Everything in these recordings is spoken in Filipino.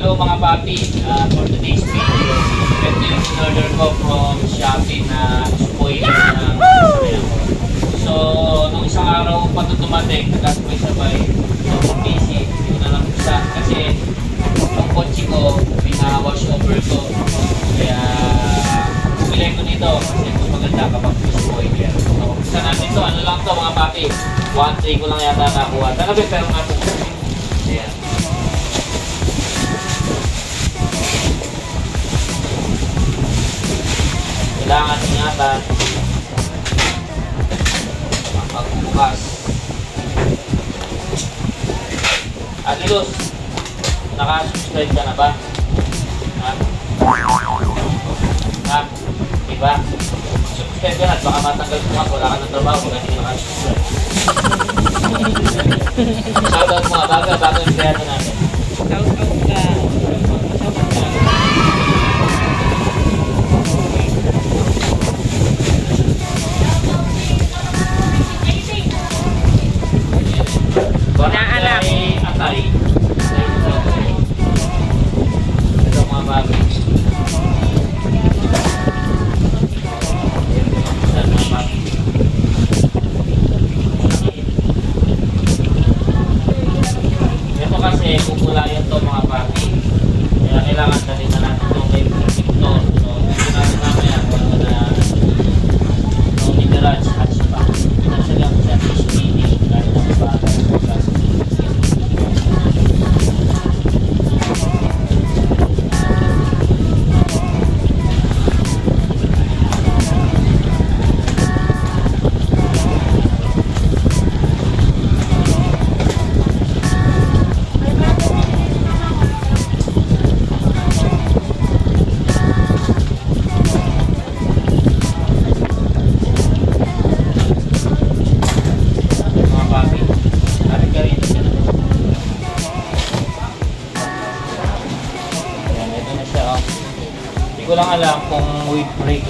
Hello mga papi, Ah, for today's video, ito yung in-order ko from Shopee na spoiler ng. So, nung isang araw pa ito dumating, nagkasabay-sabay, so busy, hindi ko na lang buksan kasi yung kotse ko, pina-wash over ko. Kaya, bumili ko nito kasi mas maganda kapag spoiler. So, buksan natin ito, ano lang to mga papi, 1-3 ko lang yata nakuha. Talaga, pero nga po. Ingatan ang pagbukas. Adios, nakasubscribe ka na ba? Ha? Ha? Diba? Subscribe ka na at baka matanggal mo ka, wala ka ng trabaho kung hindi ka nakasubscribe. Shoutout mo nga, bago, bago yung kaya natin. Shout out ka.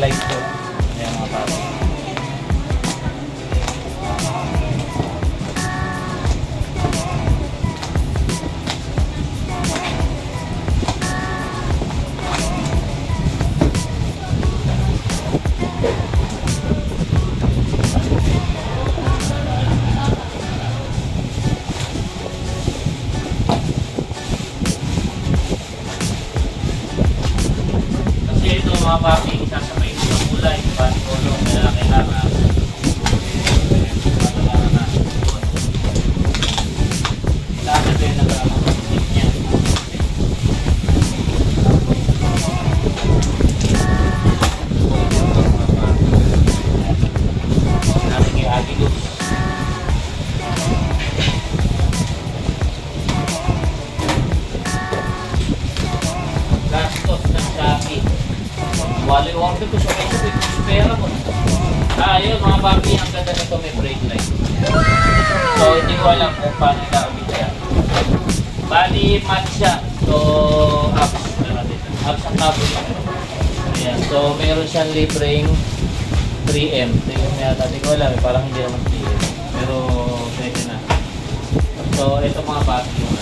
Like. Wali order ko sa Facebook, pera mo. Ah, yun mga papi, ang ganda nito may brake light. So, hindi ko alam kung paano nakabit siya. Bali, mat siya. So, apps. Ano? Apps ang niya. Ayan. So, meron siyang libreng 3M. 3M yata. Hindi ko alam. Parang hindi naman 3M. Pero, pwede na. So, ito mga papi yung.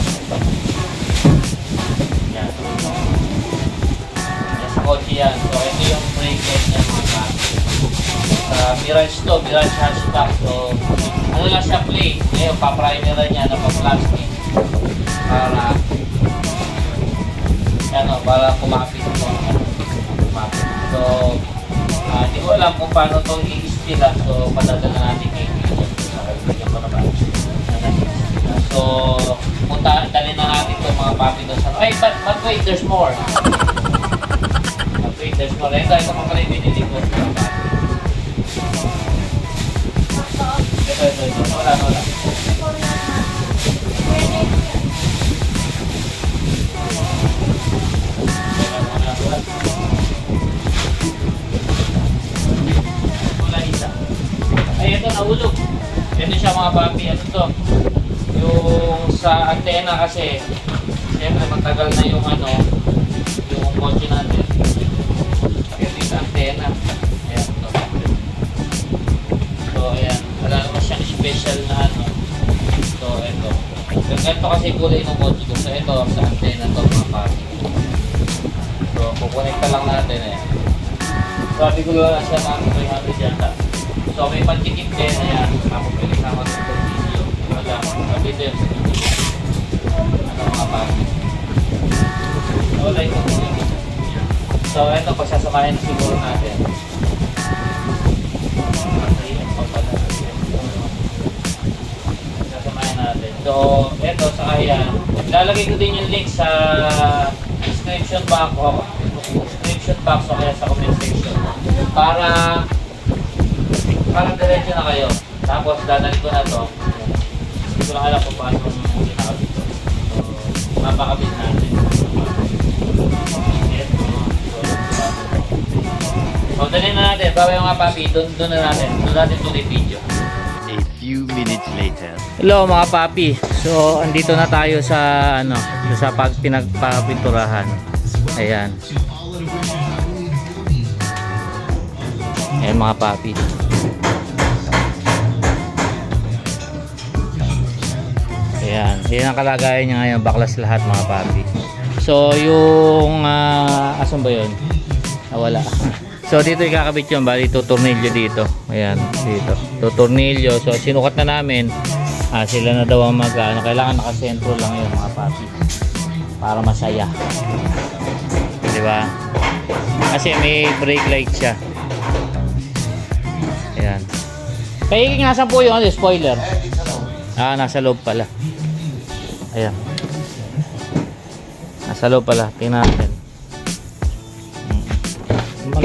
Yan. Nasa kotse yan. So, ito yung light niya mga. Uh, Mirage to, Mirage hatchback. So, ano lang siya plate. Ngayon, pa-primer niya na pa-plastic. Para, ano, para kumapit ito. Kumapit. So, ah, hindi ko alam kung paano ito i-stila. So, padadala natin kay naman. So, punta, dali na natin itong mga papi doon sa... Ay, but, but wait, there's more. Wait, there's more. Ito, ito mga pala yung binili ko. Ito, ito, ito. Wala, wala. Ito siya mga papi. Ano to? Yung sa antena kasi, siyempre matagal na yung ano, Ganito kasi kulay ng kotse ko. So ito, sa antena to mga papi. So, kukonekta lang natin eh. Sabi ko lang siya mga 300 yata. So, may pantikip din. Ayan. Tapos may kasama sa video. Wala. Sa video. Ano mga papi. So, ito kulay. So, ito, pagsasamahin na siguro natin. So, eto sa kaya, lalagay ko din yung link sa description box o description box o kaya sa comment section para para diretso na kayo. Tapos dadali ko na to. Hindi lang alam kung paano ginakabit to. So, mapakabit natin. So, dali na natin. Bawa mga papi, doon, doon na natin. Doon natin tuloy video. Few minutes later. Hello mga papi. So, andito na tayo sa ano, sa pag pinagpapinturahan. Ayan. Ayan mga papi. Ayan. Ayan ang kalagayan niya ngayon. Baklas lahat mga papi. So, yung ah, asan ba yun? Nawala. So, dito ikakabit yun. Bali, tutornilyo dito. Ayan, dito. Tutornilyo. So, sinukat na namin. Ah, sila na daw ang mag, ano, kailangan nakasentro lang yun mga papi. Para masaya. Di ba? Kasi may brake light siya. Ayan. Kaya nga po yung ano, spoiler. Ah, nasa loob pala. Ayan. Nasa loob pala. Tingnan natin.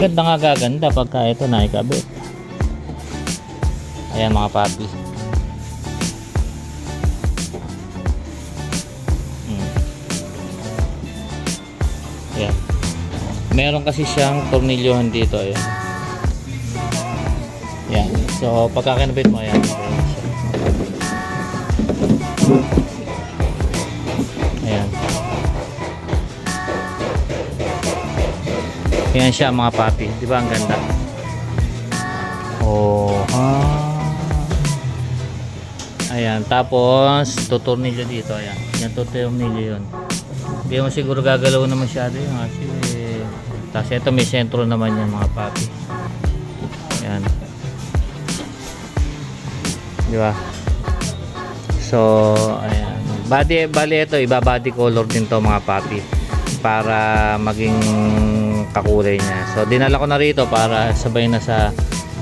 Maganda nga gaganda pagka ito na ikabit. Ayan mga papi. Mm. Ayan. Meron kasi siyang tornilyohan dito. Ayan. Ayan. So pagka kinabit mo. Ayan. Ayan siya mga papi. Di ba ang ganda? Oh, ah. Ayan. Tapos, tutornilyo dito. Ayan. Yan, tutornilyo yun. Hindi mo siguro gagalaw na masyado yun. Kasi, tapos ito may sentro naman yan mga papi. Ayan. Di ba? So, ayan. Body, bali ito, iba body color din to mga papi. Para maging kakulay niya. So, dinala ko na rito para sabay na sa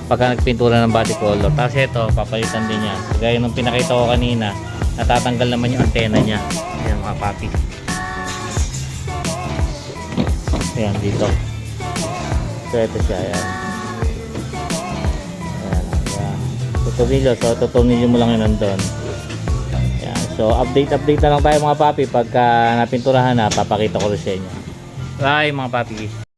pagka nagpintura ng body color. Tapos ito, papalitan din yan. Gaya nung pinakita ko kanina, natatanggal naman yung antena niya. Ayan mga papi. Ayan, dito. So, ito siya. Ayan. Ayan. Ayan. Tutornilyo. So, tutornilyo mo lang yun nandun. Ayan. So, update-update na lang tayo mga papi. Pagka napinturahan na, papakita ko rin sa inyo. Bye mga papi.